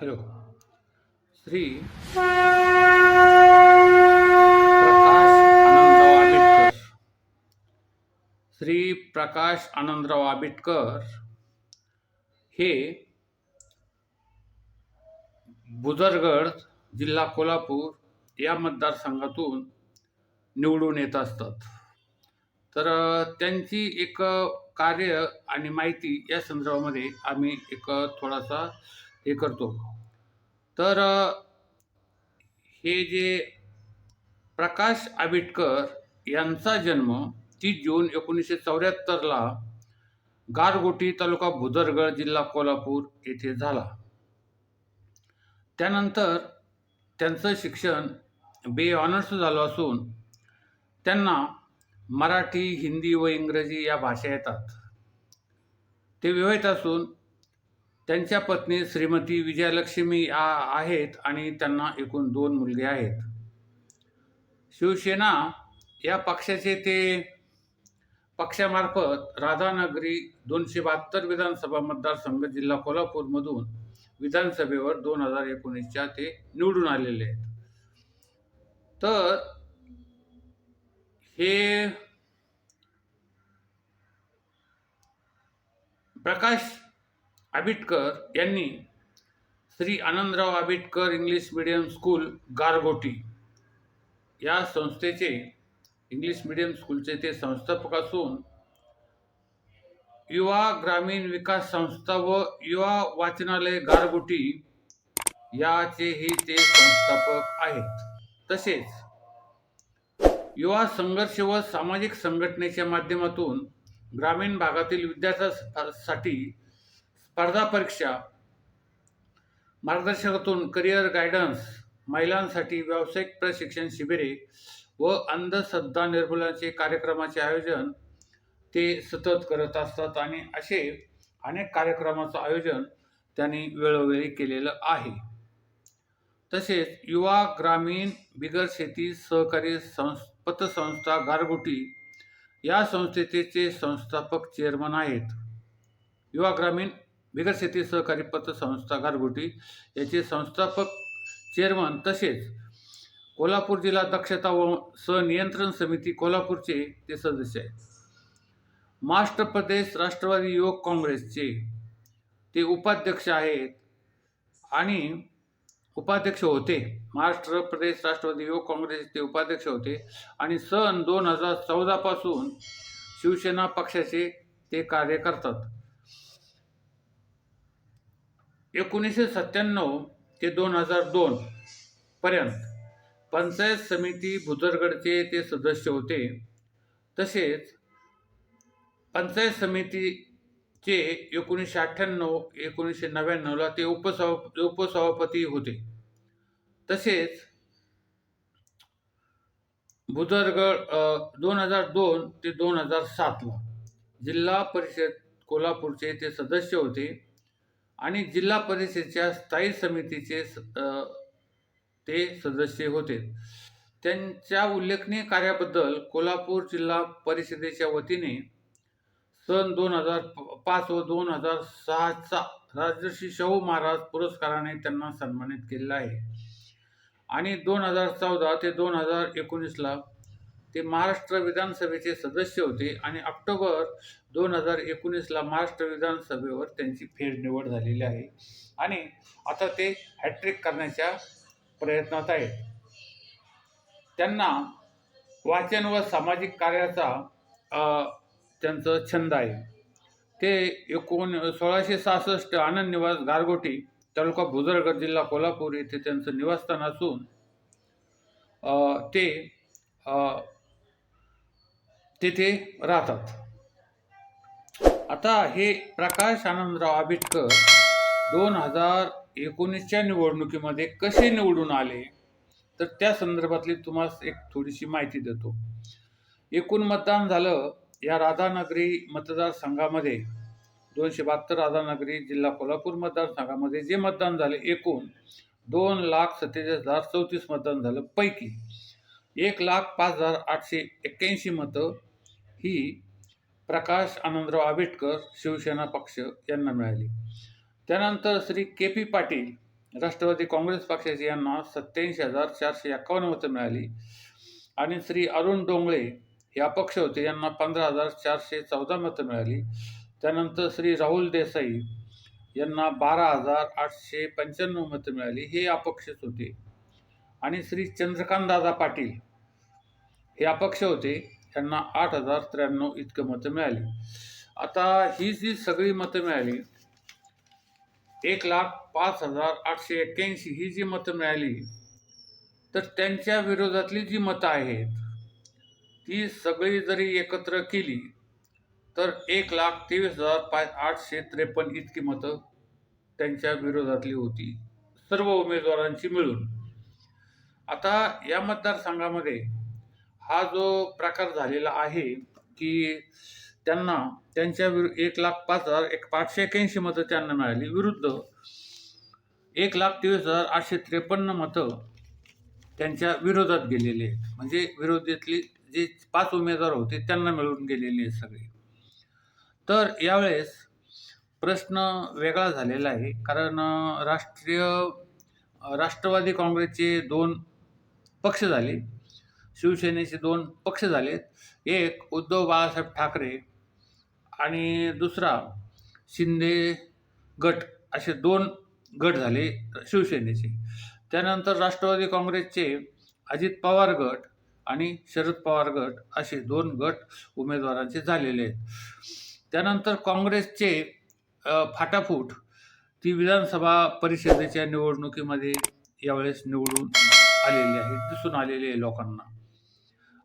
Hello. Shri Prakash Anandrao Ambedkar. Shri Prakash Anandrao Ambedkar हे बुजरगड जिल्हा कोल्हापूर या मतदारसंघातून निवडून येत असतात. तर त्यांची एक कार्य आणि माहिती या संदर्भामध्ये आम्ही एक थोडासा हे करतो. तर हे जे प्रकाश आंबेडकर यांचा जन्म तीस जून एकोणीसशे चौऱ्याहत्तरला गारगोटी तालुका भुदरगड जिल्हा कोल्हापूर येथे झाला. त्यानंतर त्यांचं शिक्षण बे ऑनर्स झालं असून त्यांना मराठी हिंदी व इंग्रजी या भाषा येतात. ते विवाहित असून त्यांच्या पत्नी श्रीमती विजयलक्ष्मी आ आहेत आणि त्यांना एकूण दोन मुलगे आहेत. शिवसेना या पक्षाचे ते पक्षामार्फत राधानगरी दोनशे बहात्तर विधानसभा मतदारसंघ जिल्हा कोल्हापूरमधून विधानसभेवर दोन हजार एकोणीसच्या ते निवडून आलेले आहेत. तर हे प्रकाश आंबेडकर यांनी Shri Anandrao Ambedkar English medium school Gargoti या संस्थेचे इंग्लिश मिडियम स्कूलचे ते संस्थापक असून युवा ग्रामीण विकास संस्था व युवा वाचनालय गारगोटी याचेही ते संस्थापक आहेत. तसेच युवा संघर्ष व सामाजिक संघटनेच्या माध्यमातून ग्रामीण भागातील विद्यार्थ्यांसाठी स्पर्धा परीक्षा. मार्गदर्शनातून करिअर गायडन्स महिलांसाठी व्यावसायिक प्रशिक्षण शिबिरे व अंधश्रद्धा निर्मूलनाचे कार्यक्रमाचे आयोजन ते सतत करत असतात आणि असे अनेक कार्यक्रमाचं आयोजन त्यांनी वेळोवेळी केलेलं आहे. तसेच युवा ग्रामीण बिगर शेती सहकारी संस पतसंस्था गारगुटी या संस्थेचे संस्थापक चेअरमन आहेत. युवा ग्रामीण बिगर शेती सहकारी पतसंस्था गारगोटी याचे संस्थापक चेअरमन तसेच कोल्हापूर जिल्हा दक्षता व सनियंत्रण समिती कोल्हापूरचे ते सदस्य आहेत. महाराष्ट्र प्रदेश राष्ट्रवादी युवक काँग्रेसचे ते उपाध्यक्ष आहेत आणि उपाध्यक्ष होते. महाराष्ट्र प्रदेश राष्ट्रवादी युवक काँग्रेसचे ते उपाध्यक्ष होते आणि सन दोन हजार चौदापासून शिवसेना पक्षाचे ते कार्य करतात. एकोणीसशे सत्त्याण्णव ते दोन हजार दोन पर्यंत पंचायत समिती भुदरगडचे ते सदस्य होते. तसेच पंचायत समितीचे एकोणीसशे अठ्ठ्याण्णव एकोणीसशे नव्याण्णवला ते उपसभा उपसभापती होते. तसेच भुदरगड दोन हजार दोन ते दोन हजार सातला जिल्हा परिषद कोल्हापूरचे ते सदस्य होते. आणि जिल्हा परिषदेच्या स्थायी समितीचे स- ते सदस्य होते. त्यांच्या उल्लेखनीय कार्याबद्दल कोल्हापूर जिल्हा परिषदेच्या वतीने सन दोन हजार पाच व दोन हजार सहाचा राजर्षी शाहू महाराज पुरस्काराने त्यांना सन्मानित केलेला आहे. आणि दोन हजार चौदा ते दोन हजार एकोणीसला ते महाराष्ट्र विधानसभेचे सदस्य होते आणि ऑक्टोबर दोन हजार एकोणीसला महाराष्ट्र विधानसभेवर त्यांची फेरनिवड झालेली आहे. आणि आता ते हॅट्रिक करण्याच्या प्रयत्नात आहेत. त्यांना वाचन व सामाजिक कार्याचा त्यांचं छंद आहे. ते एकोण सोळाशे सहासष्ट आनंद निवास गारगोटी तालुका भुजरगड जिल्हा कोल्हापूर येथे त्यांचं निवासस्थान असून ते तेथे राहतात. आता हे प्रकाश आनंदराव आंबेडकर दोन हजार एकोणीसच्या निवडणुकीमध्ये कसे निवडून आले? तर त्या संदर्भातली तुम्हाला एक थोडीशी माहिती देतो. एकूण मतदान झालं या राधानगरी मतदारसंघामध्ये. दोनशे बहात्तर राधानगरी जिल्हा कोल्हापूर मतदारसंघामध्ये जे मतदान झाले एकूण दोन लाख सत्तेचाळीस हजार चौतीस मतदान झालं पैकी. एक लाख पाच हजार आठशे एक्क्याऐंशी मतं ही प्रकाश आनंदराव आंबेडकर शिवसेना पक्ष यांना मिळाली. त्यानंतर श्री के पी पाटील राष्ट्रवादी काँग्रेस पक्षाचे यांना सत्याऐंशी हजार चारशे एकावन्न मतं मिळाली. आणि श्री अरुण डोंगळे हे अपक्ष होते यांना पंधरा हजार चारशे चौदा मतं मिळाली. त्यानंतर श्री राहुल देसाई यांना बारा हजार आठशे पंच्याण्णव मतं मिळाली. हे अपक्षच होते. आणि श्री चंद्रकांत दादा पाटील हे अपक्ष होते. त्यांना आठ हजार त्र्याण्णव इतकं मतं मिळाली. आता ही जी सगळी मतं मिळाली एक लाख पाच हजार आठशे एक्क्याऐंशी ही जी मतं मिळाली तर त्यांच्या विरोधातली जी मतं आहेत ती सगळी जरी एकत्र केली तर एक लाख तेवीस हजार पाच आठशे त्रेपन्न इतकी मतं त्यांच्या विरोधातली होती सर्व उमेदवारांची मिळून. आता या मतदारसंघामध्ये हा जो प्रकार झालेला आहे की त्यांना त्यांच्या विरु एक लाख पाच हजार एक पाचशे एक्याऐंशी मतं त्यांना मिळाली. विरुद्ध एक लाख तेवीस हजार आठशे त्रेपन्न मतं त्यांच्या विरोधात गेलेले आहेत. म्हणजे विरोधीतली जे पाच उमेदवार होते त्यांना मिळून गेलेले आहेत सगळे. तर यावेळेस प्रश्न वेगळा झालेला आहे. कारण राष्ट्रीय राष्ट्रवादी काँग्रेसचे दोन पक्ष झाले. शिवसेनेचे दोन पक्ष झालेत. एक उद्धव बाळासाहेब ठाकरे आणि दुसरा शिंदे गट असे दोन गट झाले शिवसेनेचे. त्यानंतर राष्ट्रवादी काँग्रेसचे अजित पवार गट आणि शरद पवार गट असे दोन गट उमेदवारांचे झालेले आहेत. त्यानंतर काँग्रेसचे फाटाफूट ती विधानसभा परिषदेच्या निवडणुकीमध्ये यावेळेस निवडून आलेली आहे दिसून आलेली आहे लोकांना.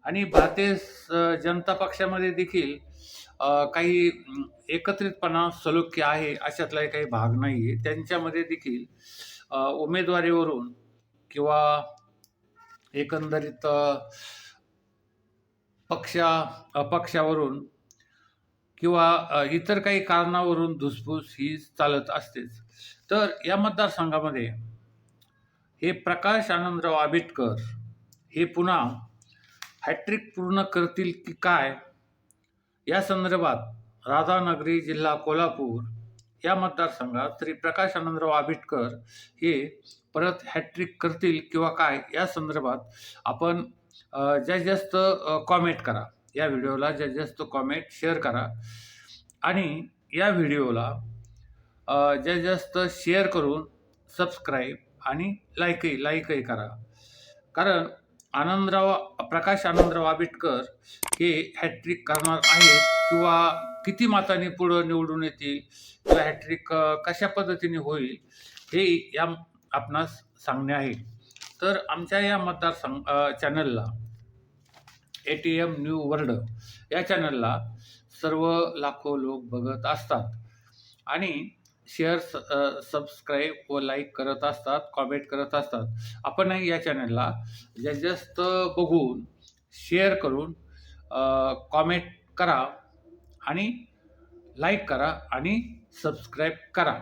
आणि भारतीय स- जनता पक्षामध्ये देखील काही एकत्रितपणा सलोख्य आहे अशातलाही काही भाग नाही आहे त्यांच्यामध्ये देखील उमेदवारीवरून किंवा एकंदरीत पक्षा अपक्षावरून किंवा इतर काही कारणावरून धुसफूस ही चालत असतेच. तर या मतदारसंघामध्ये हे प्रकाश आनंदराव आंबेडकर हे पुन्हा हॅट्रिक पूर्ण करतील की काय? या संदर्भात राधानगरी जिल्हा कोल्हापूर या मतदारसंघात श्री प्रकाश आनंदराव आंबेडकर हे परत हॅट्रिक करतील किंवा काय? या संदर्भात आपण अ, जास्तीत जास्त कॉमेंट करा. या व्हिडिओला जास्तीत जास्त कॉमेंट शेअर करा. आणि या व्हिडिओला अ, जास्तीत जास्त शेअर करून सबस्क्राईब आणि लाईकही लाईकही करा. कारण आनंदराव प्रकाश आनंदराव आंबेडकर हे हॅट्रिक करणार आहेत किंवा किती मातांनी पुढं निवडून येतील किंवा हॅट्रिक कशा पद्धतीने होईल हे या आपणास सांगणे आहे. तर आमच्या या मतदारसंघ अ, चॅनलला A T M New World या चॅनलला सर्व लाखो लोक बघत असतात. आणि शेअर सबस्क्राईब व लाईक करत असतात कॉमेंट करत असतात. आपणही या चॅनलला जास्तीत जास्त बघून शेअर करून कॉमेंट करा आणि लाईक करा आणि सबस्क्राईब करा.